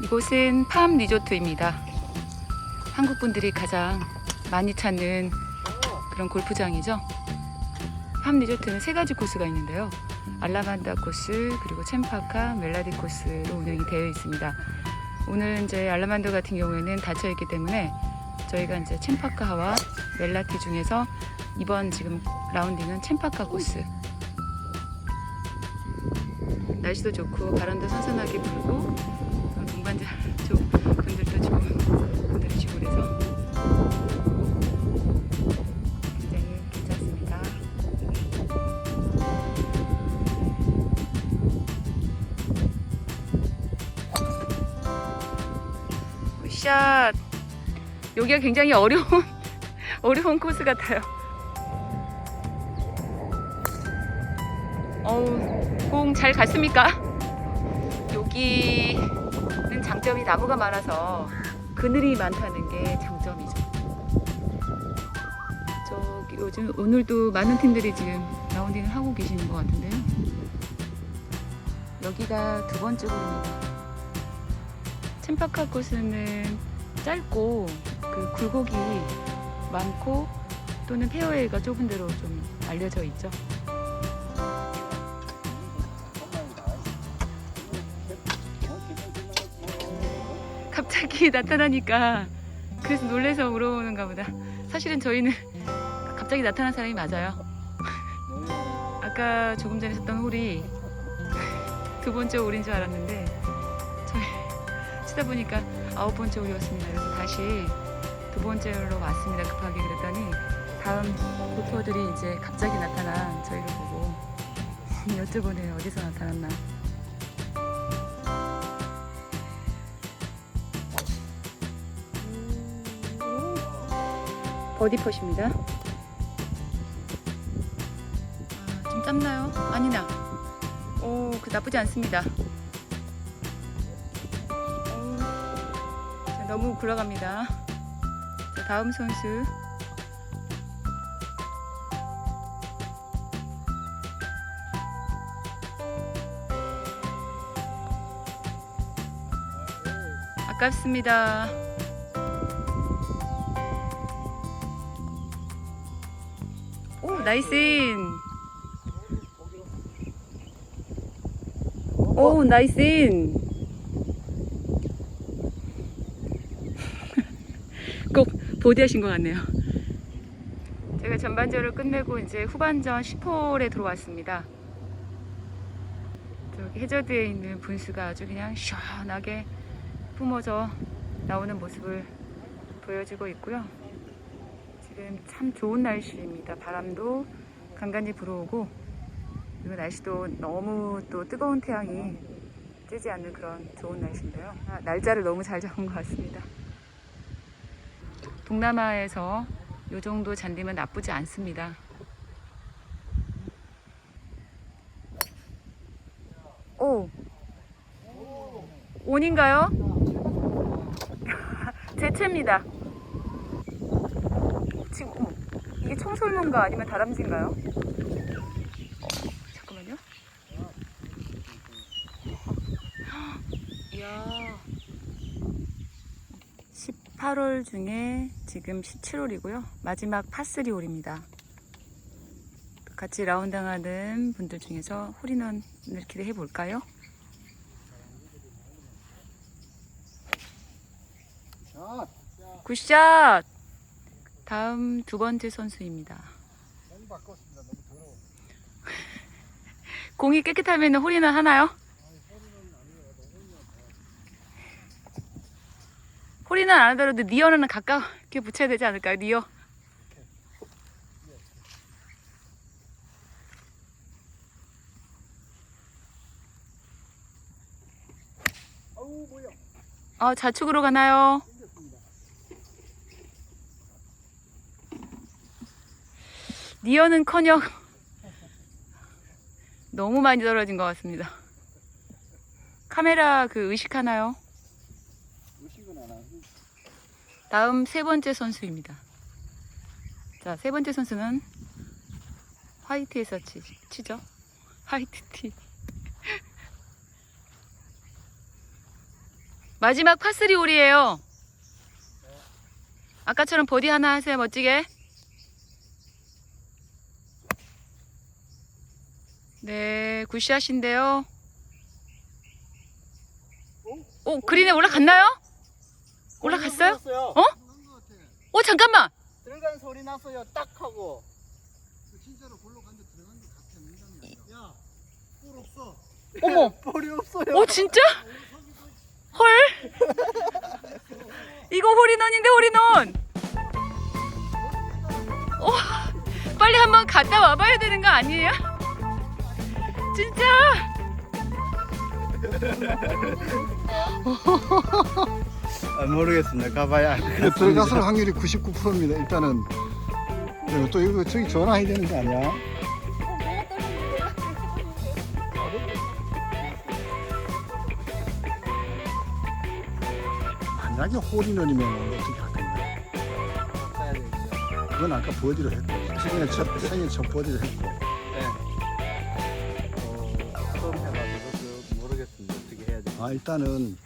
이곳은 팜 리조트입니다. 한국 분들이 가장 많이 찾는 그런 골프장이죠. 팜 리조트는 세 가지 코스가 있는데요. 알라만다 코스, 그리고 챔파카, 멜라디 코스로 운영이 되어 있습니다. 오늘 이제 알라만다 같은 경우에는 닫혀 있기 때문에 저희가 이제 챔파카와 멜라티 중에서 이번 지금 라운딩은 챔파카 코스. 날씨도 좋고 바람도 선선하게 불고 어, 동반자 쪽 분들도 지금 지고 그래서 굉장히 괜찮습니다. 굿샷. 여기가 굉장히 어려운 어려운 코스 같아요. 어우, 공 잘 갔습니까? 여기는 장점이 나무가 많아서 그늘이 많다는 게 장점이죠. 저기 요즘 오늘도 많은 팀들이 지금 라운딩을 하고 계시는 것 같은데요. 여기가 두 번째 홀입니다. 챔파카 코스는 짧고 그 굴곡이 많고 또는 페어웨이가 좁은 데로 좀 알려져 있죠. 갑자기 나타나니까 그래서 놀래서 물어보는가 보다. 사실은 저희는 갑자기 나타난 사람이 맞아요. 아까 조금 전에 썼던 홀이 두 번째 홀인 줄 알았는데 저희 치다 보니까 아홉 번째 홀이었습니다. 그래서 다시 두 번째 홀로 왔습니다. 급하게 그랬더니 다음 골퍼들이 이제 갑자기 나타난 저희를 보고 여쭤보네요. 어디서 나타났나. 버디 펫입니다. 아, 좀 짧나요? 아니나. 오, 그 나쁘지 않습니다. 오, 자, 너무 굴러갑니다. 자, 다음 선수. 아깝습니다. 나이스 인. 오, 나이스 인. 꼭 보디하신 것 같네요. 제가 전반전을 끝내고 이제 후반전 10홀에 들어왔습니다. 저기 해저드에 있는 분수가 아주 그냥 시원하게 뿜어져 나오는 모습을 보여주고 있고요. 지금 참 좋은 날씨입니다. 바람도 간간히 불어오고 그리고 날씨도 너무 또 뜨거운 태양이 뜨지 않는 그런 좋은 날씨인데요. 아, 날짜를 너무 잘 잡은 것 같습니다. 동남아에서 이 정도 잔디면 나쁘지 않습니다. 오, 온인가요? 제 채입니다. 지금 이게 청설모인가 아니면 다람쥐인가요? 어, 잠깐만요. 이야. 18홀 중에 지금 17홀이고요. 마지막 파3 홀입니다. 같이 라운드 하는 분들 중에서 홀인원을 기대해 볼까요? 샷! 굿샷! 다음 두 번째 선수입니다. 공이 깨끗하면 홀인원 하나요? 홀인원 안 하더라도 니어는 가깝게 붙여야 되지 않을까요? 니어. 어, 좌측으로 가나요? 생겼습니다. 니어는커녕 너무 많이 떨어진 것 같습니다. 카메라 그 의식하나요? 의식은 안 하고 다음 세 번째 선수입니다. 자, 세 번째 선수는 화이트에서 치, 치죠. 화이트 티. 마지막 파스리 홀이에요. 아까처럼 버디 하나 하세요, 멋지게. 네, 굿샷인데요. 오, 그린에 올라갔나요? 올라갔어요? 어? 어? 오, 잠깐만! 들어간 소리 났어요. 딱 하고. 진짜로 골로 간데 들어간 게 같아 아니라 야! 볼 없어 어머! 볼이 없어요. 오, 진짜? 헐! 이거 홀인원인데, 홀인원! 오, 빨리 한번 갔다 와봐야 되는 거 아니에요? 진짜? 아, 모르겠습니다. 가봐야 근데 들어갔을 확률이 99%입니다 일단은 그리고 또 이거 저기 전화해야 되는 거 아니야? 만약에 홀인원이면 어떻게 할 건가요? 그건 아까 버디로 했고 생애 첫, 생애 첫 버디로 했고 아 일단은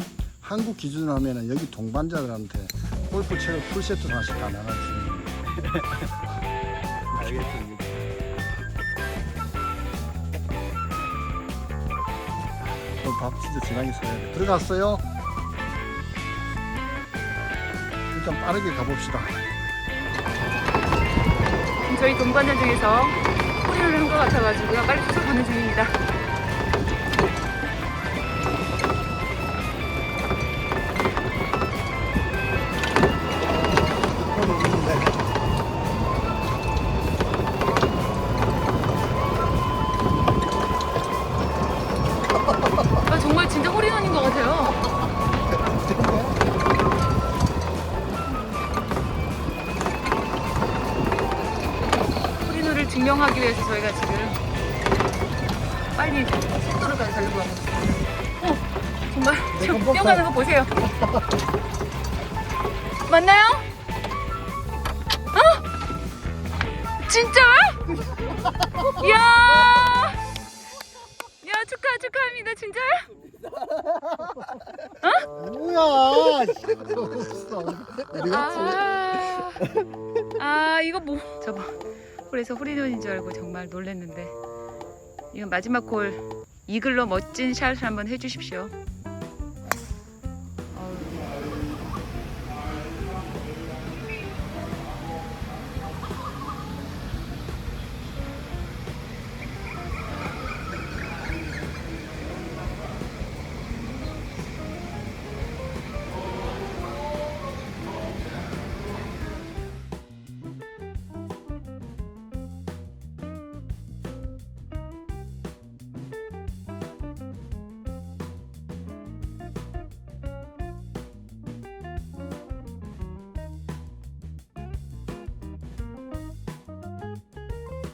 한국 기준으로 하면은 여기 동반자들한테 골프채를 풀세트 하나씩 다 나눠주는 알겠습니다. 그럼 밥 진짜 진하게 써야 돼 들어갔어요? 일단 빠르게 가봅시다 저희 동반자 중에서 홀인원을 한것 같아가지고요. 빨리 수술 가는 중입니다. 증명하기 위해서 저희가 지금 빨리 속도를 가려고 하고 있어요. 어, 정말 지금 뛰어가는 거 보세요. 맞나요? 어? 진짜? 이야! 야, 축하, 축하합니다. 진짜요? 뭐야 어디 갔지? 아, 아 이거 뭐 저봐 홀에서 홀인원인 줄 알고 정말 놀랬는데. 이건 마지막 홀. 이글로 멋진 샷을 한번 해주십시오